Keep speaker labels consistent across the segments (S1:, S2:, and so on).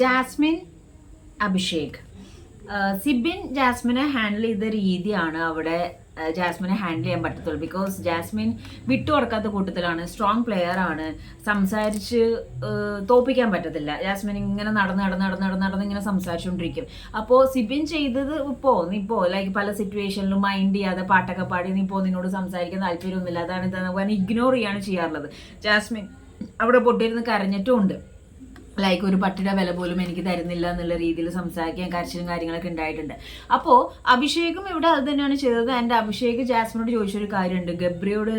S1: Jasmine Abhishek. Sibin ജാസ്മിനെ handle ചെയ്ത രീതിയാണ് അവിടെ ജാസ്മിനെ ഹാൻഡിൽ ചെയ്യാൻ പറ്റത്തുള്ളൂ. ബിക്കോസ് ജാസ്മിൻ വിട്ടു കൊടുക്കാത്ത കൂട്ടത്തിലാണ് സ്ട്രോങ് പ്ലെയർ ആണ്. സംസാരിച്ച് തോപ്പിക്കാൻ പറ്റത്തില്ല. ജാസ്മിൻ ഇങ്ങനെ നടന്ന് നടന്ന് നടന്ന് നടന്ന് നടന്ന് ഇങ്ങനെ സംസാരിച്ചുകൊണ്ടിരിക്കും അപ്പോൾ സിബിൻ ചെയ്തത് ഇപ്പോൾ നീ ഇപ്പോൾ ലൈക്ക് പല സിറ്റുവേഷനിലും മൈൻഡ് ചെയ്യാതെ പാട്ടൊക്കെ പാടി നീ ഇപ്പോൾ നിന്നോട് സംസാരിക്കാൻ താല്പര്യമൊന്നുമില്ല. അതാണ് ഇതാണ് ഇഗ്നോർ ചെയ്യാണ് ചെയ്യാറുള്ളത്. ജാസ്മിൻ അവിടെ പൊട്ടിയിരുന്ന് കരഞ്ഞിട്ടും ഉണ്ട്. ലൈക്ക് ഒരു പട്ടിയുടെ വില പോലും എനിക്ക് തരുന്നില്ല എന്നുള്ള രീതിയിൽ സംസാരിക്കാൻ കരച്ചിലും കാര്യങ്ങളൊക്കെ ഉണ്ടായിട്ടുണ്ട്. അപ്പോൾ അഭിഷേകും ഇവിടെ അത് തന്നെയാണ് ചെയ്തത്. എന്റെ അഭിഷേക് ജാസ്മിനോട് ചോദിച്ചൊരു കാര്യമുണ്ട്. ഗബ്രിയോട്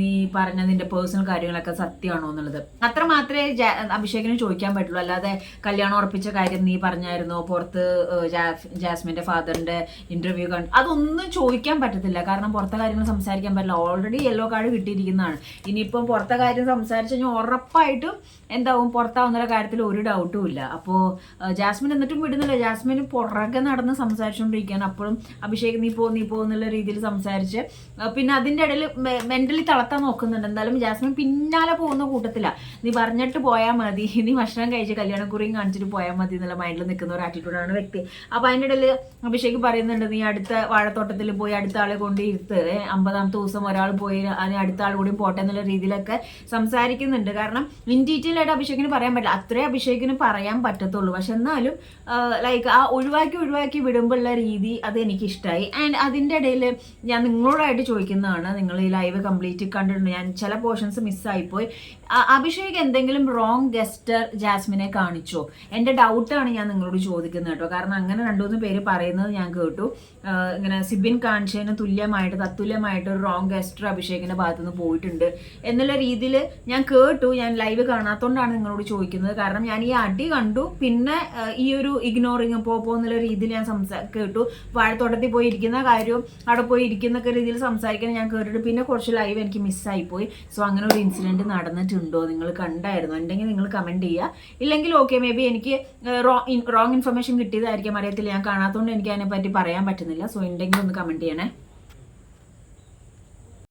S1: നീ പറഞ്ഞ നിന്റെ പേഴ്സണൽ കാര്യങ്ങളൊക്കെ സത്യമാണോ എന്നുള്ളത്. അത്ര മാത്രമേ അഭിഷേകിന് ചോദിക്കാൻ പറ്റുള്ളൂ. അല്ലാതെ കല്യാണം ഉറപ്പിച്ച കാര്യം നീ പറഞ്ഞായിരുന്നോ? പുറത്ത് ജാസ്മിന്റെ ഫാദറിന്റെ ഇന്റർവ്യൂ കണ്ടു അതൊന്നും ചോദിക്കാൻ പറ്റത്തില്ല. കാരണം പുറത്തെ കാര്യങ്ങൾ സംസാരിക്കാൻ പറ്റില്ല. ഓൾറെഡി യെല്ലോ കാർഡ് കിട്ടിയിരിക്കുന്നതാണ്. ഇനിയിപ്പം പുറത്തെ കാര്യം സംസാരിച്ചു കഴിഞ്ഞാൽ ഉറപ്പായിട്ടും എന്താവും? പുറത്താവുന്ന കാര്യത്തിൽ ഒരു ഡൗട്ടും ഇല്ല. അപ്പോൾ ജാസ്മിൻ എന്നിട്ടും വിടുന്നില്ല. ജാസ്മിൻ പുറകെ നടന്ന് സംസാരിച്ചുകൊണ്ടിരിക്കുകയാണ് അപ്പോഴും അഭിഷേക് നീ പോ നീ പോ എന്നുള്ള രീതിയിൽ സംസാരിച്ച് പിന്നെ അതിന്റെ ഇടയിൽ മെന്റലി തളർത്താൻ നോക്കുന്നുണ്ട്. എന്തായാലും ജാസ്മിൻ പിന്നാലെ പോകുന്ന കൂട്ടത്തില്ല നീ പറഞ്ഞിട്ട് പോയാൽ മതി. നീ ഭക്ഷണം കഴിച്ച് കല്യാണക്കുറിയും കാണിച്ചിട്ട് പോയാൽ മതി എന്നുള്ള മൈൻഡിൽ നിൽക്കുന്ന ഒരു ആറ്റിറ്റ്യൂഡാണ് വ്യക്തി. അപ്പോൾ അതിന്റെ ഇടയിൽ അഭിഷേക് പറയുന്നുണ്ട് നീ അടുത്ത വാഴത്തോട്ടത്തിൽ പോയി അടുത്ത ആളെ കൊണ്ട് ഇരുത്ത്. ഏ, അമ്പതാമത്തെ ദിവസം ഒരാൾ പോയി അതിന് അടുത്ത ആൾ കൂടി പോട്ടെ എന്നുള്ള രീതിയിലൊക്കെ സംസാരിക്കുന്നുണ്ട്. കാരണം ഇൻ ഡീറ്റെയിൽ ആയിട്ട് അഭിഷേകിന് പറയാൻ പറ്റില്ല. അത്രേ അഭിഷേകിന് പറയാൻ പറ്റത്തുള്ളൂ. പക്ഷെ എന്നാലും ലൈക്ക് ആ ഒഴിവാക്കി ഒഴിവാക്കി വിടുമ്പോഴുള്ള രീതി അത് എനിക്ക് ഇഷ്ടമായി ആൻഡ് അതിന്റെ ഇടയിൽ ഞാൻ നിങ്ങളോടായിട്ട് ചോദിക്കുന്നതാണ്. നിങ്ങൾ ഈ ലൈവ് കംപ്ലീറ്റ് കണ്ടിട്ടുണ്ട്. ഞാൻ ചില പോർഷൻസ് മിസ്സായിപ്പോയി അഭിഷേക് എന്തെങ്കിലും റോങ് ഗസ്റ്റർ ജാസ്മിനെ കാണിച്ചോ? എന്റെ ഡൗട്ടാണ് ഞാൻ നിങ്ങളോട് ചോദിക്കുന്നത് കേട്ടോ. കാരണം അങ്ങനെ രണ്ടുമൂന്ന് പേര് പറയുന്നത് ഞാൻ കേട്ടു. ഇങ്ങനെ സിബിൻ കാണിച്ചതിന് തുല്യമായിട്ട് തത്തുല്യമായിട്ട് ഒരു റോങ് ഗസ്റ്റർ അഭിഷേകിന്റെ ഭാഗത്തുനിന്ന് പോയിട്ടുണ്ട്. എന്നുള്ള രീതിയിൽ ഞാൻ കേട്ടു. ഞാൻ ലൈവ് കാണാത്തതുകൊണ്ടാണ് നിങ്ങളോട് ചോദിക്കുന്നത്. കാരണം ഞാൻ ഈ അടി കണ്ടു. പിന്നെ ഈ ഒരു ഇഗ്നോറിങ് പോ പോ എന്നുള്ള രീതിയിൽ ഞാൻ സംസാ കേട്ടു. വാഴത്തോട്ടത്തിൽ പോയി ഇരിക്കുന്ന കാര്യവും അവിടെ പോയി ഇരിക്കുന്നൊക്കെ രീതിയിൽ സംസാരിക്കാൻ ഞാൻ കേട്ടിട്ട് പിന്നെ കുറച്ച് ലൈവ് എനിക്ക് മിസ്സായി പോയി സോ അങ്ങനെ ഒരു ഇൻസിഡന്റ് നടന്നിട്ടുണ്ടോ? നിങ്ങൾ കണ്ടായിരുന്നു? ഉണ്ടെങ്കിൽ നിങ്ങൾ കമന്റ് ചെയ്യുക. ഇല്ലെങ്കിൽ ഓക്കെ മേ ബി എനിക്ക് റോങ് ഇൻഫർമേഷൻ കിട്ടിയതായിരിക്കും. അറിയത്തില്ല. ഞാൻ കാണാത്തതുകൊണ്ട് എനിക്ക് അതിനെപ്പറ്റി പറയാൻ പറ്റുന്നില്ല. സോ ഉണ്ടെങ്കിൽ ഒന്ന് കമന്റ് ചെയ്യണേ.